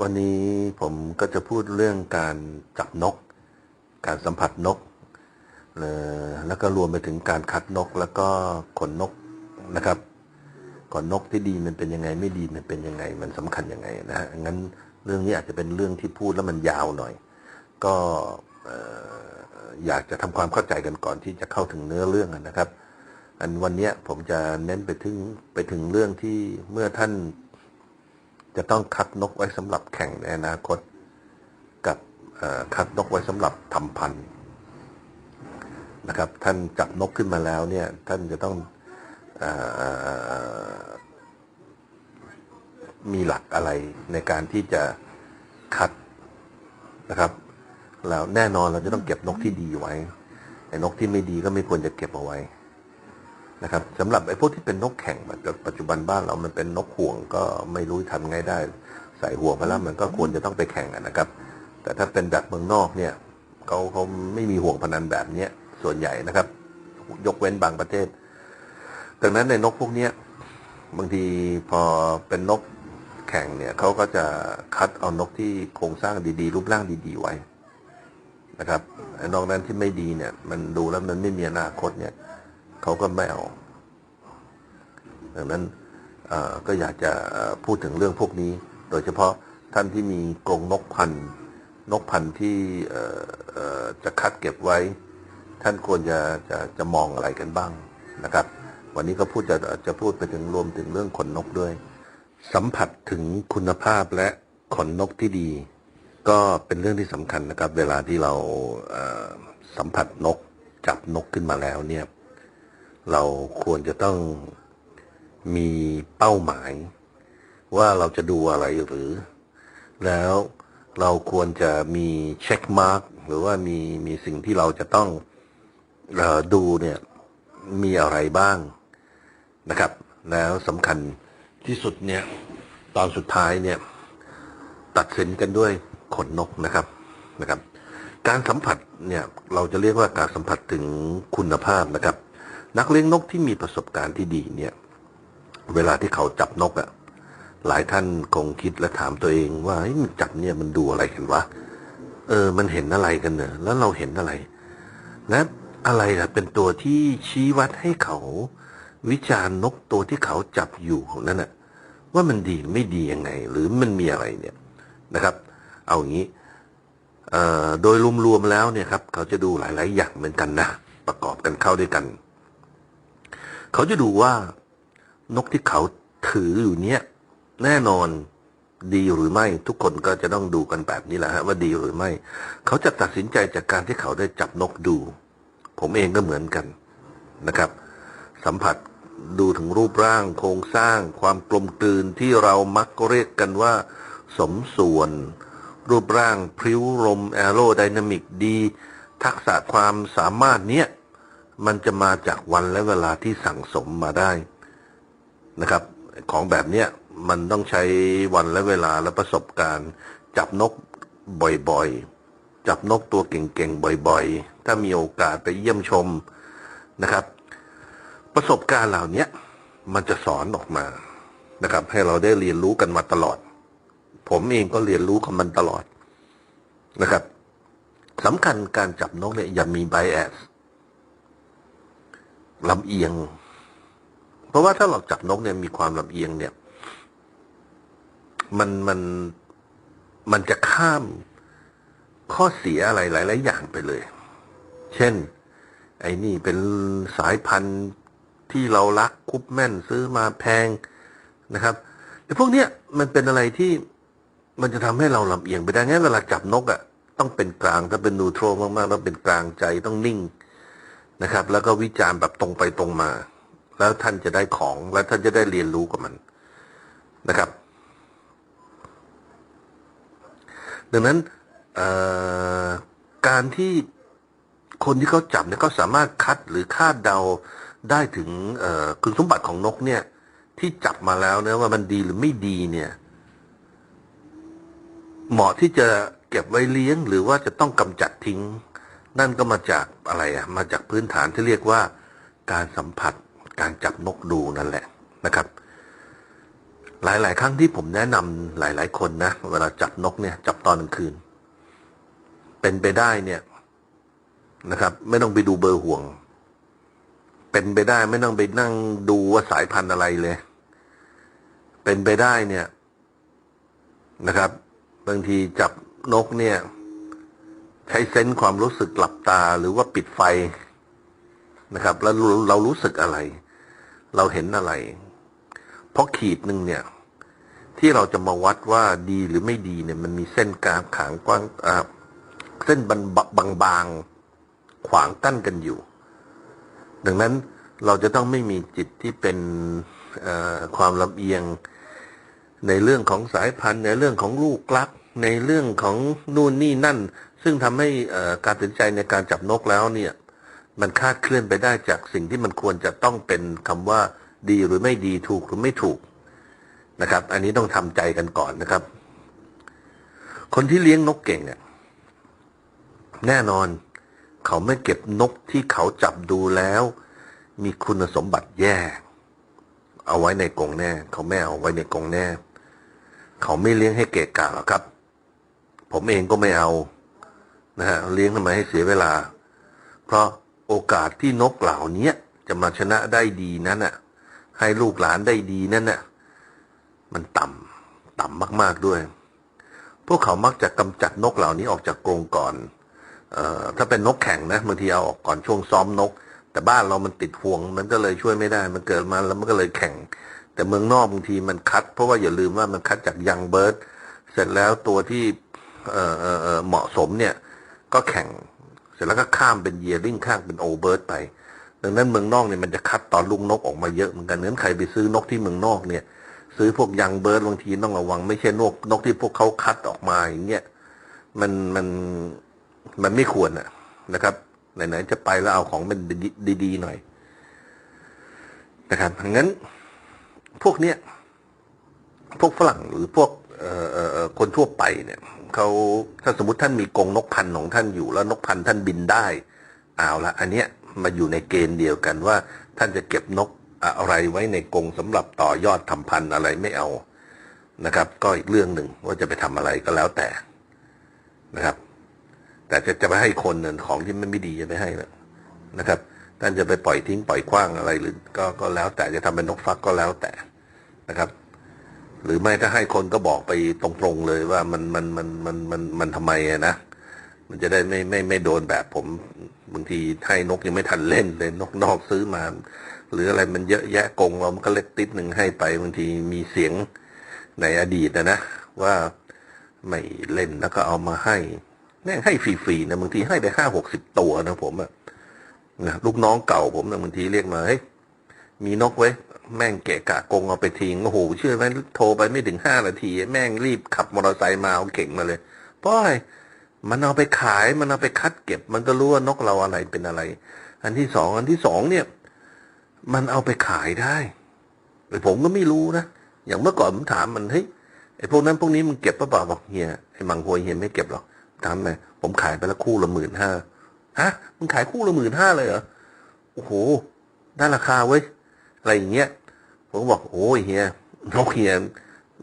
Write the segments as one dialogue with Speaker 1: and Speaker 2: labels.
Speaker 1: วันนี้ผมก็จะพูดเรื่องการจับนก การสัมผัสนก แล้วก็รวมไปถึงการคัดนกแล้วก็ขนนกนะครับ ขนนกที่ดีมันเป็นยังไงไม่ดีมันเป็นยังไง มันสำคัญยังไงนะฮะงั้นเรื่องนี้อาจจะเป็นเรื่องที่พูดแล้วมันยาวหน่อย ก็เอ่ออยากจะทำความเข้าใจกันก่อนที่จะเข้าถึงเนื้อเรื่องนะครับ อันวันเนี้ยผมจะเน้นไปถึงไปถึงเรื่องที่เมื่อท่าน จะต้องคัดนกไว้สำหรับแข่งในอนาคต กับคัดนกไว้สำหรับทำพันธุ์นะครับ ท่านจับนกขึ้นมาแล้วเนี่ย ท่านจะต้องออมีหลักอะไรในการที่จะคัดนะครับ แล้วแน่นอนเราจะต้องเก็บนกที่ดีไว้ไอ้นกที่ไม่ดีก็ไม่ควรจะเก็บเอาไว้ นะครับสำหรับไอ้พวกที่เป็นนกแข่งแบบปัจจุบันบ้านเรามันเป็นนกห่วงก็ไม่รู้ทำไงได้ ใส่ห่วงไปแล้วมันก็ควรจะต้องไปแข่งอะนะครับ แต่ถ้าเป็นแบบเมืองนอกเนี่ยเขาเขาไม่มีห่วงพนันแบบเนี้ยส่วนใหญ่นะครับ ยกเว้นบางประเทศดังนั้นในนกพวกเนี้ยบางทีพอเป็นนกแข่งเนี่ยเขาก็จะคัดเอานกที่โครงสร้างดีๆ รูปร่างดีๆไว้นะครับไอ้นอกนั้นที่ไม่ดีเนี่ย มันดูแล้วมันไม่มีอนาคตเนี่ย เขาก็ไม่เอาดังนั้นก็อยากจะพูดถึงเรื่องพวกนี้ โดยเฉพาะท่านที่มีกรงนกพันธุ์นกพันธุ์ที่จะคัดเก็บไว้ ท่านควรจะจะจะมองอะไรกันบ้างนะครับ วันนี้ก็พูดจะจะพูดไปถึงรวมถึงเรื่องขนนกด้วย สัมผัสถึงคุณภาพและขนนกที่ดี ก็เป็นเรื่องที่สำคัญนะครับ เวลาที่เราสัมผัสนกจับนกขึ้นมาแล้วเนี่ย เราควรจะต้องมีเป้าหมาย ว่าเราจะดูอะไรหรือ แล้วเราควรจะมีเช็คมาร์กหรือว่ามีมีสิ่งที่เราจะต้องออดูเนี่ยมีอะไรบ้างนะครับ แล้วสำคัญที่สุดเนี่ย ตอนสุดท้ายเนี่ย ตัดสินกันด้วยขนนกนะครับนะครับ การสัมผัสเนี่ยเราจะเรียกว่าการสัมผัสถึงคุณภาพนะครับ นักเลี้ยงนกที่มีประสบการณ์ที่ดีเนี่ย เวลาที่เขาจับนกอะ่ะ หลายท่านคงคิดและถามตัวเองว่าเฮ้ยมันจับเนี่ยมันดูอะไรกันวะเออ มันเห็นอะไรกันเนอะแล้วเราเห็นอะไร และอะไรล่ะ เป็นตัวที่ชี้วัดให้เขาวิจารณ์นกตัวที่เขาจับอยู่ของนั่นน่ะว่ามันดีไม่ดียังไง หรือมันมีอะไรเนี่ยนะครับ เอาอย่างนี้เอ่อโดยรวมๆแล้วเนี่ยครับ เขาจะดูหลาย ๆ อย่างเหมือนกันนะ ประกอบกันเข้าด้วยกัน เขาจะดูว่านกที่เขาถืออยู่เนี้ยแน่นอนดีหรือไม่ทุกคนก็จะต้องดูกันแบบนี้แหละฮะว่าดีหรือไม่ เขาจะตัดสินใจจากการที่เขาได้จับนกดู ผมเองก็เหมือนกันนะครับ สัมผัสดูถึงรูปร่างโครงสร้าง ความกลมกลืนที่เรามักเรียกกันว่า สมส่วน รูปร่างพริ้วลมแอโรไดนามิกดี ทักษะความสามารถเนี้ย มันจะมาจากวันและเวลาที่สั่งสมมาได้นะครับ ของแบบเนี้ยมันต้องใช้วันและเวลาและประสบการณ์ จับนกบ่อยๆ จับนกตัวเก่งๆบ่อยๆ ถ้ามีโอกาสไปเยี่ยมชมนะครับ ประสบการณ์เหล่านี้มันจะสอนออกมานะครับ ให้เราได้เรียนรู้กันมาตลอด ผมเองก็เรียนรู้กับมันตลอดนะครับสำคัญการจับนกเนี่ยอย่ามีไบแอส ลำเอียง เพราะว่าถ้าเราจับนกเนี่ยมีความลำเอียงเนี่ย มันมันมันจะข้ามข้อเสียอะไรหลาย ๆ อย่างไปเลย เช่น ไอ้นี่เป็นสายพันธุ์ที่เรารักคุบแม่นซื้อมาแพงนะครับแต่พวกเนี้ยมันเป็นอะไรที่มันจะทำให้เราลำเอียงไปได้งั้นเวลาจับนกอะ่ะต้องเป็นกลางถ้าเป็นนูโตรมากๆต้องเป็นกลางใจต้องนิ่ง นะครับ แล้วก็วิจารณ์แบบตรงไปตรงมา แล้วท่านจะได้ของแล้วท่านจะได้เรียนรู้กับมันนะครับ ดังนั้นการที่คนที่เขาจับเนี่ยเขาสามารถคัดหรือคาดเดาได้ถึงเอ่อคุณสมบัติของนกเนี่ย ที่จับมาแล้วนี่ยว่ามันดีหรือไม่ดีเนี่ย เหมาะที่จะเก็บไว้เลี้ยง หรือว่าจะต้องกำจัดทิ้ง นั่นก็มาจากอะไรอะมาจากพื้นฐานที่เรียกว่า การสัมผัสการจับนกดูนั่นแหละนะครับ หลาย ๆ ครั้งที่ผมแนะนำหลาย ๆ คนนะเวลาจับนกเนี่ย จับตอนกลางคืน เป็นไปได้เนี่ยนะครับ ไม่ต้องไปดูเบอร์ห่วง เป็นไปได้ไม่ต้องไปนั่งดูว่าสายพันธุ์อะไรเลย เป็นไปได้เนี่ยนะครับ บางทีจับนกเนี่ย ใช้เซนส์ความรู้สึกหลับตาหรือว่าปิดไฟนะครับ แล้วเรารู้สึกอะไร เราเห็นอะไร เพราะขีดหนึ่งเนี่ย ที่เราจะมาวัดว่าดีหรือไม่ดีเนี่ย มันมีเส้นกลางขางกว้างอ่าเส้นบางบางๆขวางกั้นกันอยู่ ดังนั้นเราจะต้องไม่มีจิตที่เป็นความลำเอียงในเรื่องของสายพันธุ์ ในเรื่องของลูกลัก ในเรื่องของนู่นนี่นั่น ซึ่งทำให้การตัดสินใจในการจับนกแล้วเนี่ย มันคาดเคลื่อนไปได้จากสิ่งที่มันควรจะต้องเป็นคำว่าดีหรือไม่ดีถูกหรือไม่ถูกนะครับ อันนี้ต้องทำใจกันก่อนนะครับ คนที่เลี้ยงนกเก่งเนี่ยแน่นอน เขาไม่เก็บนกที่เขาจับดูแล้ว มีคุณสมบัติแย่ เอาไว้ในกรงแน่ เขาไม่เอาไว้ในกรงแน่ เขาไม่เลี้ยงให้เกะกะหรอกครับ ผมเองก็ไม่เอา นะฮะเลี้ยงทำไมให้เสียเวลา เพราะโอกาสที่นกเหล่านี้จะมาชนะได้ดีนั้นน่ะ ให้ลูกหลานได้ดีนั่นน่ะ มันต่ำต่ำมาก ๆด้วย พวกเขามักจะกำจัดนกเหล่านี้ออกจากกรงก่อนออถ้าเป็นนกแข่งนะบางทีเอาออกก่อนช่วงซ้อมนก แต่บ้านเรามันติดห่วง มันก็เลยช่วยไม่ได้ มันเกิดมาแล้วมันก็เลยแข่ง แต่เมืองนอกบางทีมันคัด เพราะว่าอย่าลืมว่ามันคัดจากยังเบิร์ดเสร็จแล้วตัวที่เเเหมาะสมเนี่ย ก็แข่ง เสร็จแล้วก็ข้ามเป็นเยียริ่งข้างเป็นโอเบิร์ดไป ดังนั้นเมืองนอกเนี่ยมันจะคัดตอนลูกนกออกมาเยอะเหมือนกันนั้นใครไปซื้อนกที่เมืองนอกเนี่ย ซื้อพวกยังเบิร์ดบางทีต้องระวังไม่ใช่นกนกที่พวกเขาคัดออกมาอย่างเงี้ยมันมันมันไม่ควรอะนะครับไหนๆจะไปแล้วเอาของเป็นดีๆหน่อย นะครับงั้นพวกเนี้ยพวกฝรั่งหรือพวกเอ่อคนทั่วไปเนี่ย เขาถ้าสมมติท่านมีกรงนกพันธ์ของท่านอยู่แล้วนกพันธ์ท่านบินได้เอาละอันเนี้ยมาอยู่ในเกณฑ์เดียวกันว่า ท่านจะเก็บนกอะไรไว้ในกรงสำหรับต่อยอดทำพันธุ์อะไรไม่เอานะครับ ก็อีกเรื่องหนึ่งว่าจะไปทำอะไรก็แล้วแต่นะครับ แต่จะจะไปให้คนเนี่ยของที่มันไม่ดีจะไปให้นะนะครับ ท่านจะไปปล่อยทิ้งปล่อยขว้างอะไรหรือ ก็ก็แล้วแต่จะทำเป็นนกฟักก็แล้วแต่นะครับ หรือไม่ถ้าให้คนก็บอกไปตรงๆเลยว่ามันมันมันมันมันมันทำไมอะนะมันจะได้ไม่ไม่ไม่โดนแบบผมบางทีให้นกยังไม่ทันเล่นเลยนกนอกซื้อมา หรืออะไรมันเยอะแยะกงเรามันก็เล็กติดหนึ่งให้ไปบางทีมีเสียงในอดีตนะนะว่าไม่เล่นแล้วก็เอามาให้แม่งให้ฟรีๆนะบางทีให้ไปห้าหกสิบตัวนะผมอะนะลูกน้องเก่าผมนะบางทีเรียกมาเฮ้ยมีนกไว้ แม่งเกะกะกงเอาไปทิ้งโอ้โหเชื่อไหมโทรไปไม่ถึงห้านาที แม่งรีบขับมอเตอร์ไซค์มาเอาเก่งมาเลยเพราะอะไรมันเอาไปขายมันเอาไปคัดเก็บ มันก็รู้ว่านกเราอะไรเป็นอะไร อันที่สองอันที่สองเนี่ย มันเอาไปขายได้ผมก็ไม่รู้นะอย่างเมื่อก่อนผมถามมันเฮ้ยไอ้พวกนั้นพวกนี้มันเก็บปะเปล่าบอกเฮียไอ้มังโวยเฮียไม่เก็บหรอกถามไหมผมขายไปล้วคู่ละหมื่นห้าฮะมึงขายคู่ละหมื่นห้าเลยเหรอโอ้โหได้ราคาเว้ย อะไรอย่างเงี้ยผมก็บอกโอ้ยเฮียนกเฮีย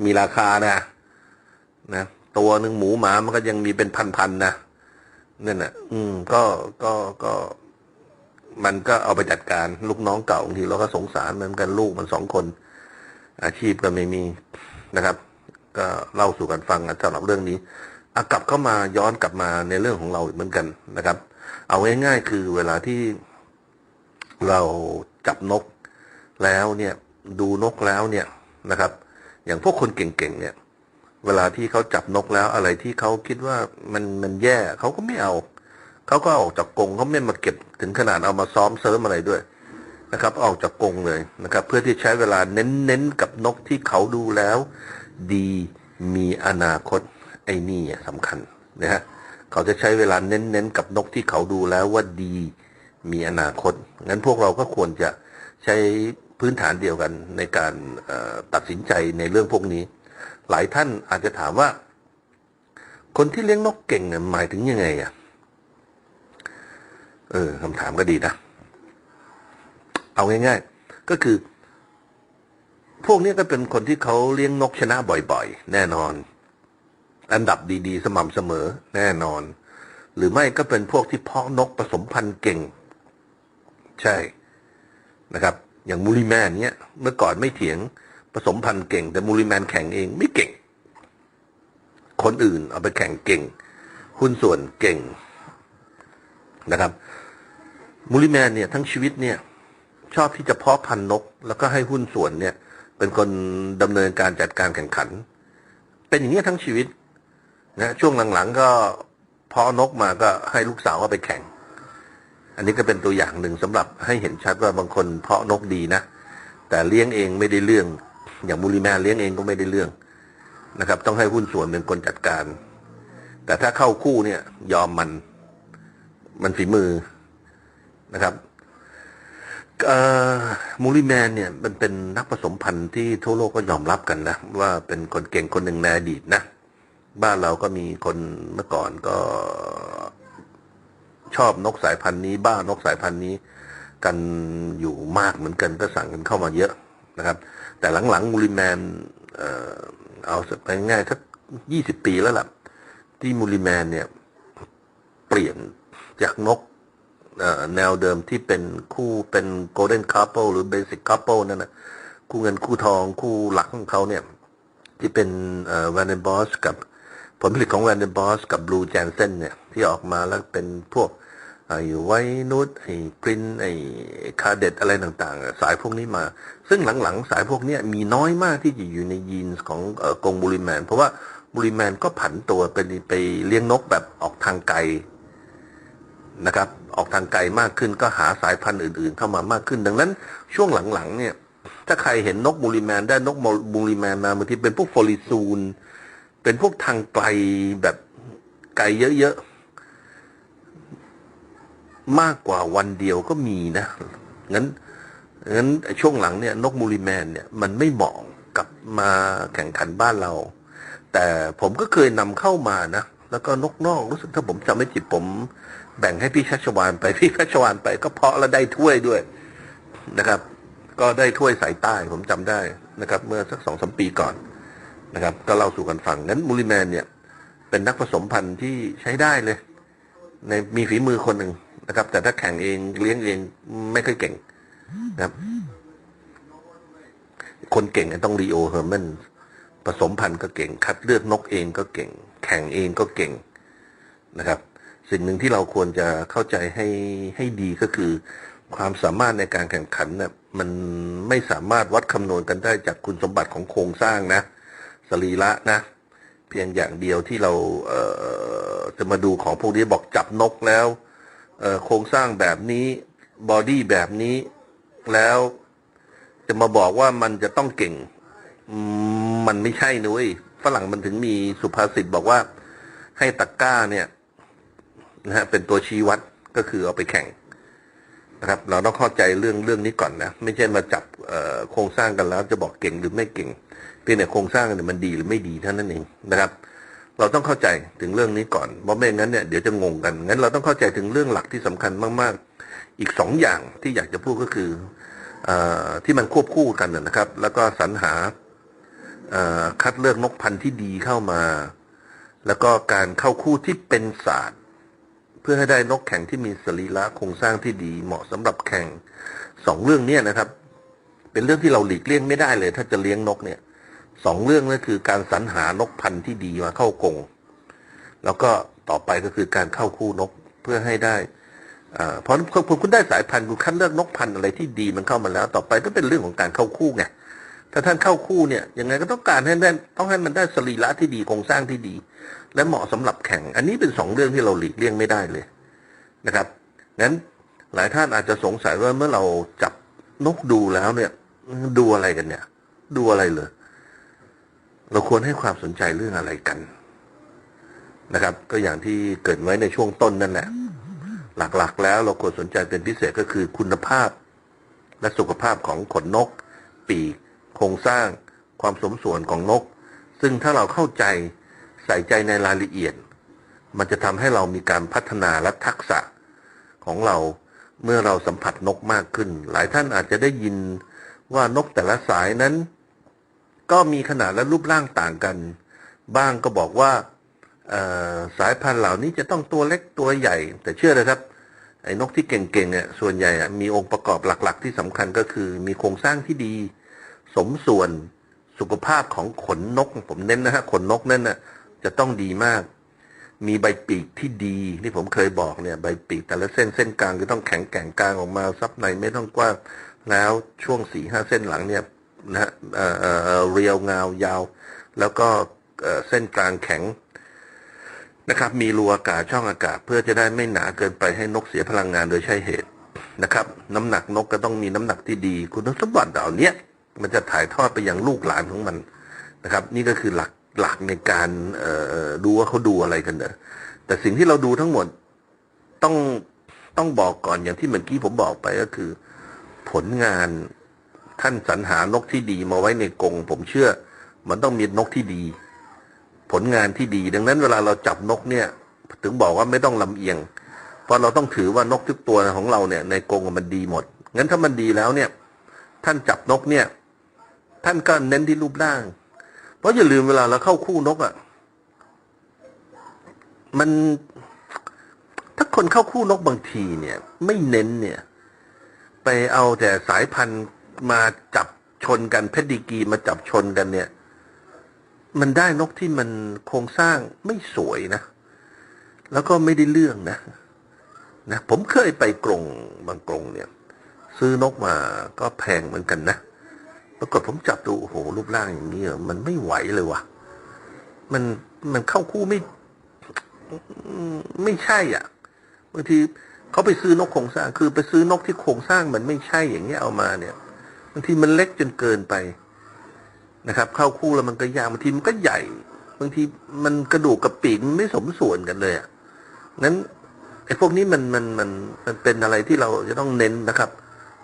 Speaker 1: มีราคานะนะตัวหนึ่งหมูหมามันก็ยังมีเป็นพันๆนะนั่นน่ะ อืม ก็ก็ก็มันก็เอาไปจัดการลูกน้องเก่าบางทีเราก็สงสารมันเหมือนกันลูกมันสองคน อาชีพก็ไม่มีนะครับ ก็เล่าสู่กันฟังสำหรับเรื่องนี้อกลับเข้ามาย้อนกลับมาในเรื่องของเราเหมือนกันนะครับ เอาง่ายๆ คือเวลาที่เราจับนก แล้วเนี่ยดูนกแล้วเนี่ยนะครับ อย่างพวกคนเก่งๆเนี่ย เวลาที่เขาจับนกแล้วอะไรที่เขาคิดว่ามันมันแย่เขาก็ไม่เอาเขาก็ออกจากกรงเขาไม่มาเก็บถึงขนาดเอามาซ้อมเสริมอะไรด้วยนะครับ ออกจากกรงเลยนะครับ เพื่อที่ใช้เวลาเน้นๆกับนกที่เขาดูแล้ว ดีมีอนาคตไอ้นี่สำคัญนะฮะเขาจะใช้เวลาเน้นๆกับนกที่เขาดูแล้วว่าดีมีอนาคตงั้นพวกเราก็ควรจะใช้ พื้นฐานเดียวกันในการตัดสินใจในเรื่องพวกนี้ หลายท่านอาจจะถามว่า คนที่เลี้ยงนกเก่งหมายถึงยังไงอะเออคำถามก็ดีนะ เอาง่าย ๆ ก็คือ พวกนี้ก็เป็นคนที่เขาเลี้ยงนกชนะบ่อย ๆ แน่นอน อันดับดีๆ สม่ำเสมอ แน่นอน หรือไม่ก็เป็นพวกที่เพาะนกผสมพันธุ์เก่ง ใช่นะครับ อย่างมูลิแมนเนี้ยเมื่อก่อนไม่เถียงผสมพันธุ์เก่ง แต่มูลิแมนแข่งเองไม่เก่ง คนอื่นเอาไปแข่งเก่ง หุ้นส่วนเก่งนะครับมูลิแมนเนี่ยทั้งชีวิตเนี่ย ชอบที่จะเพาะพันธุ์นก แล้วก็ให้หุ้นส่วนเนี่ย เป็นคนดำเนินการจัดการแข่งขัน เป็นอย่างนี้ยทั้งชีวิตนะช่วงหลังๆก็พาะนกมาก็ให้ลูกสาวเอาไปแข่ง อันนี้ก็เป็นตัวอย่างหนึ่งสำหรับให้เห็นชัดว่าบางคนเพาะนกดีนะ แต่เลี้ยงเองไม่ได้เรื่อง อย่างมูลิแมนเลี้ยงเองก็ไม่ได้เรื่องนะครับ ต้องให้หุ้นส่วนเป็นคนจัดการ แต่ถ้าเข้าคู่เนี่ย ยอมมัน มันฝีมือนะครับเอ่อมูลิแมนเนี่ยมันเป็นนักผสมพันธุ์ที่ทั่วโลกก็ยอมรับกันนะ ว่าเป็นคนเก่งคนหนึ่งในอดีตนะ บ้านเราก็มีคนเมื่อก่อนก็ ชอบนกสายพันธุ์นี้ บ้านกสายพันธุ์นี้ กันอยู่มากเหมือนกันก็สั่งกันเข้ามาเยอะนะครับ แต่หลังๆมูลิแมนเออเอาสักไปง่ายสักยี่สิบปีแล้วล่ะ ที่มูลิแมนเนี่ย เปลี่ยนจากนกแนวเดิมที่เป็นคู่เป็นโกลเด้นคัพเปิลหรือเบสิ c คัพเปิลนั่นนะคู่เงินคู่ทองคู่หลักของเขาเนี่ย ที่เป็นแวนเดนบอสกับผลผลิตของแวนเดนบอสกับบลูแจนเซนเนี่ย ที่ออกมาแล้วเป็นพวก ไอ้ไวนุตไอ้กรินไอ้คาเดตอะไรต่างๆ สายพวกนี้มา ซึ่งหลังๆ สายพวกนี้มีน้อยมากที่จะอยู่ในยีนส์ของเอ่อกงบูริแมน เพราะว่าบูริแมนก็ผันตัวไปไปเลี้ยงนกแบบออกทางไกลนะครับ ออกทางไกลมากขึ้นก็หาสายพันธุ์อื่นๆ เข้ามามากขึ้น ดังนั้น ช่วงหลังๆ เนี่ย ถ้าใครเห็นนกมูลิแมนได้นกมูลิแมนมาบางทีเป็นพวกฟอลิซูนเป็นพวกทางไกลแบบไกลเยอะๆ มากกว่าวันเดียวก็มีนะ งั้นงั้นช่วงหลังเนี่ยนกมูลิแมนเนี่ยมันไม่เหมาะกับมาแข่งขันบ้านเรา แต่ผมก็เคยนำเข้ามานะ แล้วก็นกนอกรู้สึกถ้าผมจำไม่ผิดผม แบ่งให้พี่ชัชวานไปพี่ชัชวานไปก็เพาะแล้วได้ถ้วยด้วยนะครับ ก็ได้ถ้วยสายใต้ผมจำได้นะครับ เมื่อสักสองสมปีก่อนนะครับ ก็เล่าสู่กันฟังงั้นมูลิแมนเนี่ย เป็นนักผสมพันธุ์ที่ใช้ได้เลย ในมีฝีมือคนหนึ่ง นะครับ แต่ถ้าแข่งเองเลี้ยงเองไม่ค่อยเก่งนะครับ คนเก่งต้องรีโอเฮอร์แมนผสมพันธุ์ก็เก่ง คัดเลือกนกเองก็เก่ง แข่งเองก็เก่งนะครับ สิ่งหนึ่งที่เราควรจะเข้าใจให้ให้ดีก็คือ ความสามารถในการแข่งขันเนี่ยมันไม่สามารถวัดคำนวณกันได้จากคุณสมบัติของโครงสร้างนะสรีระนะ เพียงอย่างเดียวที่เราเจะมาดูของพวกนี้บอกจับนกแล้ว โครงสร้างแบบนี้บอดี้แบบนี้ แล้วจะมาบอกว่ามันจะต้องเก่ง มันไม่ใช่นุ้ยฝรั่งมันถึงมีสุภาษิตบอกว่า ให้ตะกร้าเนี่ยนะฮะเป็นตัวชี้วัดก็คือเอาไปแข่งนะครับ เราต้องเข้าใจเรื่องเรื่องนี้ก่อนนะ ไม่ใช่มาจับโครงสร้างกันแล้ว จะบอกเก่งหรือไม่เก่งเพียงแต่โครงสร้างเนี่ยมันดีหรือไม่ดีเท่านั้นเองนะครับ เราต้องเข้าใจถึงเรื่องนี้ก่อนเพราะไม่งั้นเนี่ยเดี๋ยวจะงงกันงั้นเราต้องเข้าใจถึงเรื่องหลักที่สำคัญมาก ๆ อีกสองอย่างที่อยากจะพูดก็คืออที่มันควบคู่กันนะครับ แล้วก็สรรหาคัดเลือกนกพันธุ์ที่ดีเข้ามา แล้วก็การเข้าคู่ที่เป็นศาสตร์ เพื่อให้ได้นกแข่งที่มีสรีระโครงสร้างที่ดีเหมาะสำหรับแข่งสองเรื่องเนี้นะครับ เป็นเรื่องที่เราหลีกเลี่ยงไม่ได้เลย ถ้าจะเลี้ยงนกเนี่ย สองเรื่องนั่นคือการสรรหานกพันธุ์ที่ดีมาเข้ากงแล้วก็ต่อไปก็คือการเข้าคู่นกเพื่อให้ได้เพราะพอคุณได้สายพันธุ์คุณคัดเลือกนกพันธุ์อะไรที่ดีมันเข้ามาแล้ว ต่อไปก็เป็นเรื่องของการเข้าคู่ไงถ้าท่านเข้าคู่เนี่ยยังไงก็ต้องการให้ได้ต้องให้มันได้สรีระที่ดีโครงสร้างที่ดี และเหมาะสำหรับแข่ง อันนี้เป็นสองเรื่องที่เราหลีกเลี่ยงไม่ได้เลยนะครับงั้นหลายท่านอาจจะสงสัยว่าเมื่อเราจับนกดูแล้วเนี่ย ดูอะไรกันเนี่ย ดูอะไรเลย เราควรให้ความสนใจเรื่องอะไรกันนะครับ ก็อย่างที่เกิดไว้ในช่วงต้นนั่นแหละ หลักๆ แล้วเราควรสนใจเป็นพิเศษก็คือคุณภาพ และสุขภาพของขนนก ปีกโครงสร้าง ความสมส่วนของนก ซึ่งถ้าเราเข้าใจใส่ใจในรายละเอียด มันจะทำให้เรามีการพัฒนาและทักษะของเราเมื่อเราสัมผัสนกมากขึ้น หลายท่านอาจจะได้ยินว่านกแต่ละสายนั้น ก็มีขนาดและรูปร่างต่างกัน บ้างก็บอกว่าสายพันธุ์เหล่านี้จะต้องตัวเล็กตัวใหญ่ แต่เชื่อเลยครับ ไอ้นกที่เก่งๆเนี่ยส่วนใหญ่อะมีองค์ประกอบหลักๆ ที่สำคัญก็คือ มีโครงสร้างที่ดี สมส่วนสุขภาพของขนนก ผมเน้นนะฮะขนนกนั่นน่ะจะต้องดีมาก มีใบปีกที่ดีที่ผมเคยบอกเนี่ยใบปีกแต่ละเส้นเส้นกลางจะต้องแข็งแกร่งกลางออกมาซับในไม่ต้องกว้างแล้วช่วงสี่ห้าเส้นหลังเนี่ย นะฮะเรียวงาวยาว แล้วก็เส้นกลางแข็งนะครับ มีรูอากาศช่องอากาศ เพื่อจะได้ไม่หนาเกินไปให้นกเสียพลังงานโดยใช่เหตุนะครับ น้ำหนักนกก็ต้องมีน้ำหนักที่ดี คุณสมบัติเหล่าเนี้ยมันจะถ่ายทอดไปยังลูกหลานของมันนะครับ นี่ก็คือหลักหลักในการดูว่าเขาดูอะไรกันเนอะแต่สิ่งที่เราดูทั้งหมดต้องต้องบอกก่อนอย่างที่เมื่อกี้ผมบอกไปก็คือ ผลงาน ท่านสรรหานกที่ดีมาไว้ในกรงผมเชื่อ มันต้องมีนกที่ดี ผลงานที่ดี ดังนั้นเวลาเราจับนกเนี่ย ถึงบอกว่าไม่ต้องลำเอียง เพราะเราต้องถือว่านกทุกตัวของเราเนี่ย ในกรงมันดีหมด งั้นถ้ามันดีแล้วเนี่ย ท่านจับนกเนี่ย ท่านก็เน้นที่รูปร่าง เพราะอย่าลืมเวลาเราเข้าคู่นกอะ่ะ มันถ้าคนเข้าคู่นกบางทีเนี่ย ไม่เน้นเนี่ย ไปเอาแต่สายพันธุ์ มาจับชนกันเพชรดีกีมาจับชนกันเนี่ย มันได้นกที่มันโครงสร้างไม่สวยนะ แล้วก็ไม่ได้เรื่องนะนะ ผมเคยไปกรงบางกรงเนี่ย ซื้อนกมาก็แพงเหมือนกันนะปรากฏผมจับดูโอ้โหรูปร่างอย่างนี้อมันไม่ไหวเลยว่ะ มันมันเข้าคู่ไม่ ไม่ใช่อะบางทีเขาไปซื้อนกโครงสร้าง คือไปซื้อนกที่โครงสร้างมันไม่ใช่อย่างเงี้ยเอามาเนี่ย บางทีมันเล็กจนเกินไปนะครับ เข้าคู่แล้วมันก็ยากบางทีมันก็ใหญ่ บางทีมันกระดูกกับปีกมันไม่สมส่วนกันเลยอะงั้นไอ้พวกนี้มันมันมันมันเป็นอะไรที่เราจะต้องเน้นนะครับ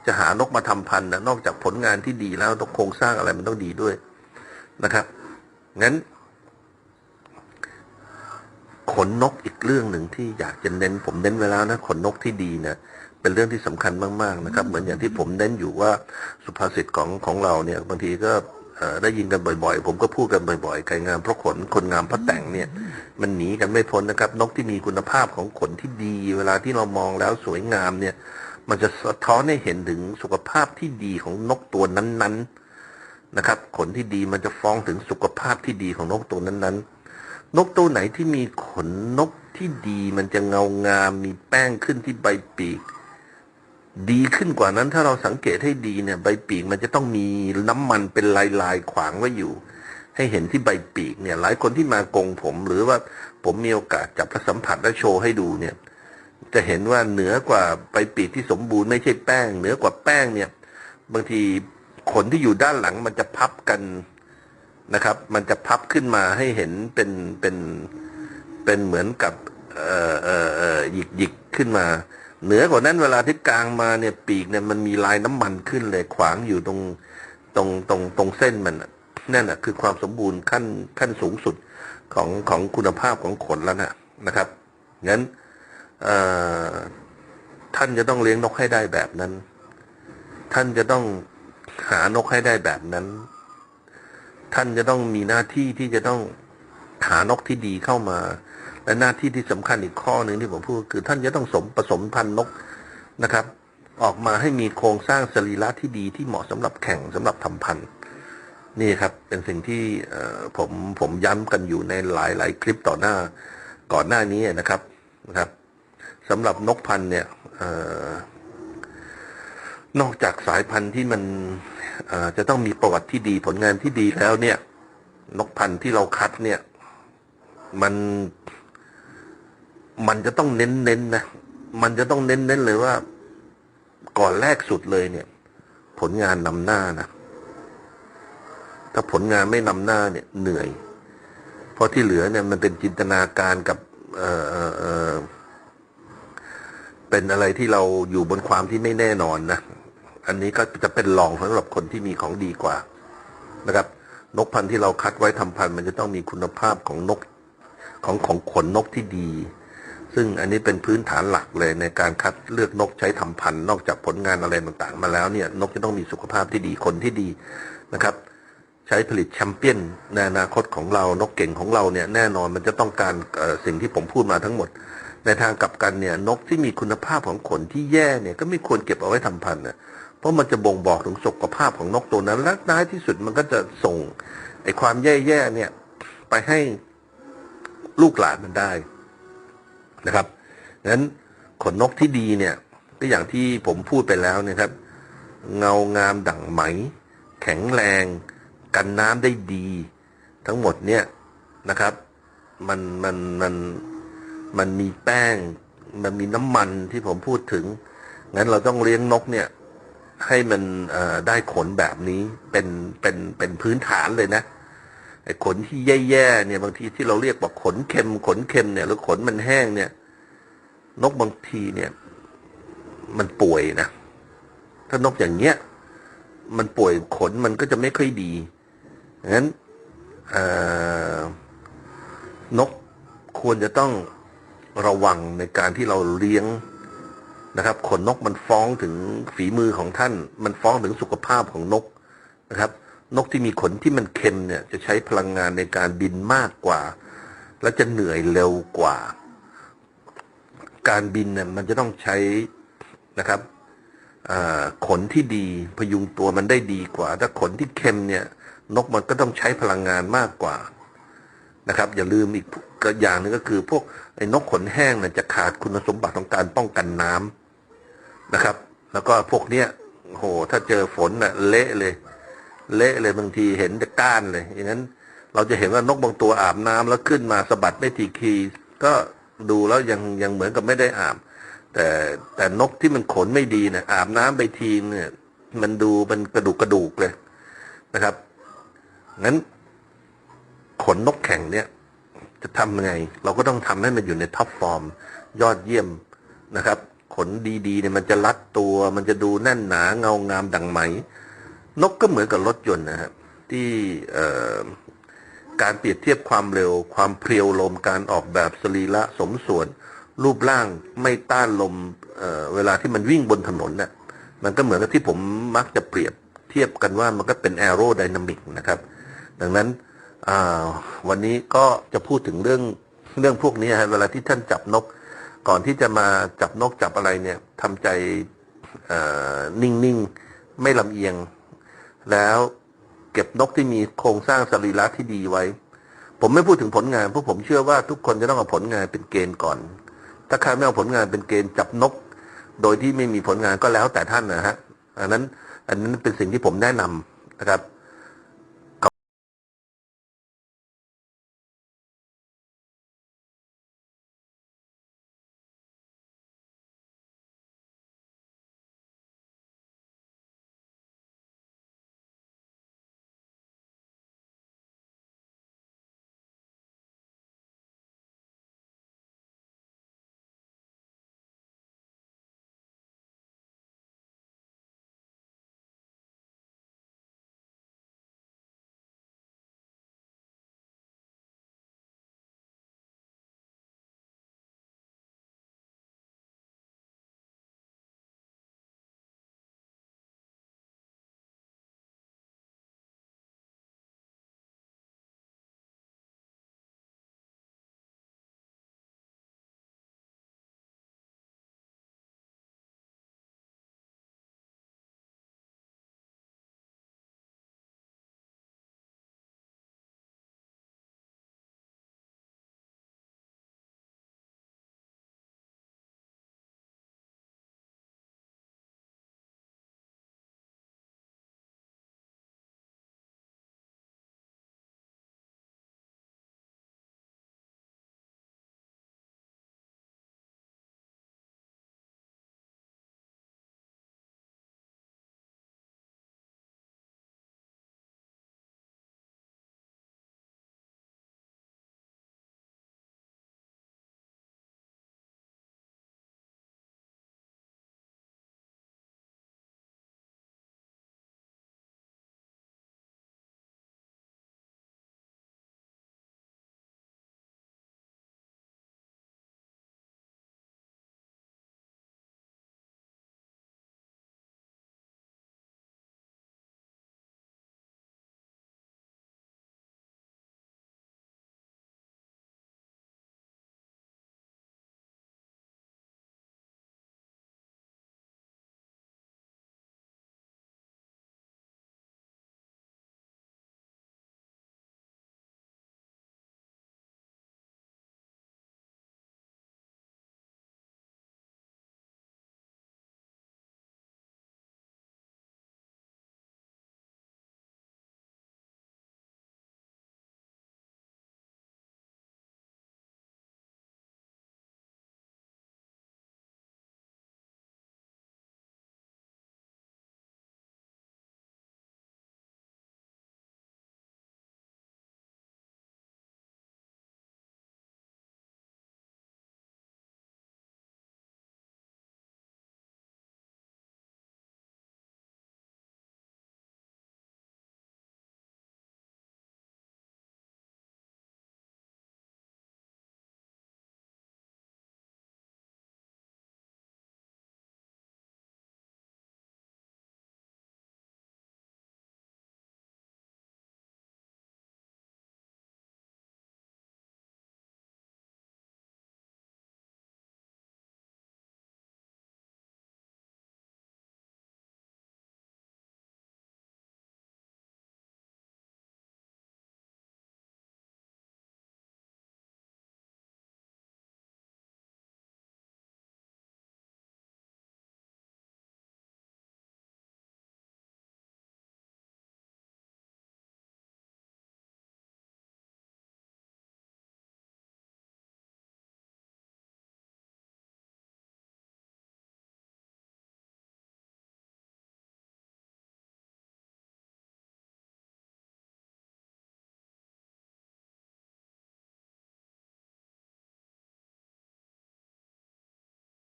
Speaker 1: จะหานกมาทำพันธุ์นะนอกจากผลงานที่ดีแล้วต้องโครงสร้างอะไรมันต้องดีด้วยนะครับงั้น ขนนกอีกเรื่องหนึ่งที่อยากจะเน้นผมเน้นไว้แล้วนะขนนกที่ดีเนี่ย เป็นเรื่องที่สำคัญมาก ๆ นะครับ เหมือนอย่างที่ผมเน้นอยู่ว่าสุภาษิตของของเราเนี่ยบางทีก็เอ่อได้ยินกันบ่อยๆ ผมก็พูดกันบ่อยๆไก่งามเพราะขน คนงามเพราะแต่งเนี่ย มันหนีกันไม่พ้นนะครับ นกที่มีคุณภาพของขนที่ดี เวลาที่เรามองแล้วสวยงามเนี่ย มันจะสะท้อนให้เห็นถึงสุขภาพที่ดีของนกตัวนั้นๆนะครับ ขนที่ดีมันจะฟ้องถึงสุขภาพที่ดีของนกตัวนั้นๆ นกตัวไหนที่มีขนนกที่ดีมันจะเงางามมีแป้งขึ้นที่ใบปีก ดีขึ้นกว่านั้นถ้าเราสังเกตให้ดีเนี่ย ใบปีกมันจะต้องมีน้ำมันเป็นลายลายๆขวางไว้อยู่ ให้เห็นที่ใบปีกเนี่ย หลายคนที่มากงผม หรือว่าผมมีโอกาสจับและสัมผัสและโชว์ให้ดูเนี่ย จะเห็นว่าเหนือกว่าใบปีกที่สมบูรณ์ไม่ใช่แป้ง เหนือกว่าแป้งเนี่ย บางทีขนที่อยู่ด้านหลังมันจะพับกันนะครับ มันจะพับขึ้นมาให้เห็นเป็นเป็นเป็นเหมือนกับเอ่อเอ่อเอ่อหยิกหยิกขึ้นมา เหนือกว่านั้นเวลาที่กลางมาเนี่ยปีกเนี่ยมันมีลายน้ำมันขึ้นเลยขวางอยู่ตรงตรงตรงตรงเส้นมันนั่นแหะคือความสมบูรณ์ขั้นขั้นสูงสุดของของคุณภาพของขนแล้วนะนะครับงั้นท่านจะต้องเลี้ยงนกให้ได้แบบนั้น ท่านจะต้องหานกให้ได้แบบนั้น ท่านจะต้องมีหน้าที่ที่จะต้องหานกที่ดีเข้ามา และหน้าที่ที่สำคัญอีกข้อหนึ่งที่ผมพูดคือ ท่านจะต้องสมผสมพันธุ์นกนะครับ ออกมาให้มีโครงสร้างสรีระที่ดีที่เหมาะสำหรับแข่งสำหรับทำพันธุ์นี่ครับ เป็นสิ่งที่ผมผมย้ำกันอยู่ในหลายหลายคลิปต่อหน้าก่อนหน้านี้นะครับนะครับสำหรับนกพันธุ์เนี่ยออนอกจากสายพันธุ์ที่มันจะต้องมีประวัติที่ดีผลงานที่ดีแล้วเนี่ย นกพันธุ์ที่เราคัดเนี่ย มัน มันจะต้องเน้นเน้นๆนะ มันจะต้องเน้นเน้นๆเลยว่า ก่อนแรกสุดเลยเนี่ย ผลงานนำหน้านะ ถ้าผลงานไม่นำหน้าเนี่ยเหนื่อย เพราะที่เหลือเนี่ยมันเป็นจินตนาการกับเอ่อเออเออเป็นอะไรที่เราอยู่บนความที่ไม่แน่นอนนะ อันนี้ก็จะเป็นรองสำหรับคนที่มีของดีกว่านะครับ นกพันธุ์ที่เราคัดไว้ทำพันธุ์มันจะต้องมีคุณภาพของนกของของขนนกที่ดี ซึ่งอันนี้เป็นพื้นฐานหลักเลยในการคัดเลือกนกใช้ทำพันธุ์นอกจากผลงานอะไรต่างๆ มาแล้วเนี่ยนกจะต้องมีสุขภาพที่ดีคนที่ดีนะครับ ใช้ผลิตแชมเปี้ยนในอนาคตของเรานกเก่งของเราเนี่ยแน่นอนมันจะต้องการสิ่งที่ผมพูดมาทั้งหมด ในทางกลับกันเนี่ยนกที่มีคุณภาพของขนที่แย่เนี่ยก็ไม่ควรเก็บเอาไว้ทำพันธุ์นะเพราะมันจะบ่งบอกถึงสุขภาพของนกตัวนั้นและท้ายที่สุดมันก็จะส่งไอ้ความแย่ๆเนี่ยไปให้ลูกหลานมันได้ นะครับงั้นขนนกที่ดีเนี่ยก็อย่างที่ผมพูดไปแล้วเนะครับ เงางามดั่งไหม แข็งแรง กันน้ำได้ดี ทั้งหมดเนี่ยนะครับ มันมันมันมันมีแป้ง มันมีน้ำมันที่ผมพูดถึง งั้นเราต้องเลี้ยงนกเนี่ย ให้มันได้ขนแบบนี้เป็นเป็นเป็นพื้นฐานเลยนะไอ้ขนที่แย่ๆเนี่ยบางทีที่เราเรียกว่าขนเค็มขนเค็มเนี่ยหรือขนมันแห้งเนี่ย นกบางทีเนี่ย มันป่วยนะ ถ้านกอย่างเงี้ย มันป่วยขนมันก็จะไม่ค่อยดีงั้นนกควรจะต้องระวังในการที่เราเลี้ยงนะครับ ขนนกมันฟ้องถึงฝีมือของท่าน มันฟ้องถึงสุขภาพของนกนะครับ นกที่มีขนที่มันเค็มเนี่ย จะใช้พลังงานในการบินมากกว่า และจะเหนื่อยเร็วกว่า การบินเนี่ยมันจะต้องใช้นะครับขนที่ดีพยุงตัวมันได้ดีกว่า ถ้าขนที่เค็มเนี่ย นกมันก็ต้องใช้พลังงานมากกว่านะครับ อย่าลืมอีกอย่างหนึงก็คือ พวกไอ้นกขนแห้งเนี่ยจะขาดคุณสมบัติของการป้องกันน้ำนะครับ แล้วก็พวกเนี้ยโหถ้าเจอฝนน่ะเละเลย เละเลยบางทีเห็นแต่ก้านเลยอย่างนั้น เราจะเห็นว่านกบางตัวอาบน้ำแล้วขึ้นมาสะบัดไม่ทีคีก็ ดูแล้วยังยังเหมือนกับไม่ได้อาบ แต่แต่นกที่มันขนไม่ดีเนี่ยอาบน้ำไปทีเนี่ยมันดูมันกระดูกกระดูกเลยนะครับงั้นขนนกแข่งเนี่ย จะทำยังไง เราก็ต้องทำให้มันอยู่ในท็อปฟอร์ม ยอดเยี่ยมนะครับ ขนดีๆเนี่ยมันจะรัดตัว มันจะดูแน่นหนาเงางามดังไหม นกก็เหมือนกับรถยนต์นะครับที่เอ่อ การเปรียบเทียบความเร็ว ความเพรียวลมการออกแบบสรีระสมส่วน รูปร่างไม่ต้านลมเเวลาที่มันวิ่งบนถนนเนี่ยมันก็เหมือนกับที่ผมมักจะเปรียบเทียบกันว่ามันก็เป็นแอโรไดนามิกนะครับ ดังนั้นวันนี้ก็จะพูดถึงเรื่องเรื่องพวกนี้ฮะเวลาที่ท่านจับนก ก่อนที่จะมาจับนกจับอะไรเนี่ยทำใจนิ่งๆ ไม่ลำเอียง แล้ว เก็บนกที่มีโครงสร้างสรีระที่ดีไว้ ผมไม่พูดถึงผลงานเพราะผมเชื่อว่าทุกคนจะต้องเอาผลงานเป็นเกณฑ์ก่อน ถ้าใครไม่เอาผลงานเป็นเกณฑ์จับนก โดยที่ไม่มีผลงานก็แล้วแต่ท่านนะฮะอันนั้น อันนั้นเป็นสิ่งที่ผมแนะนำนะครับ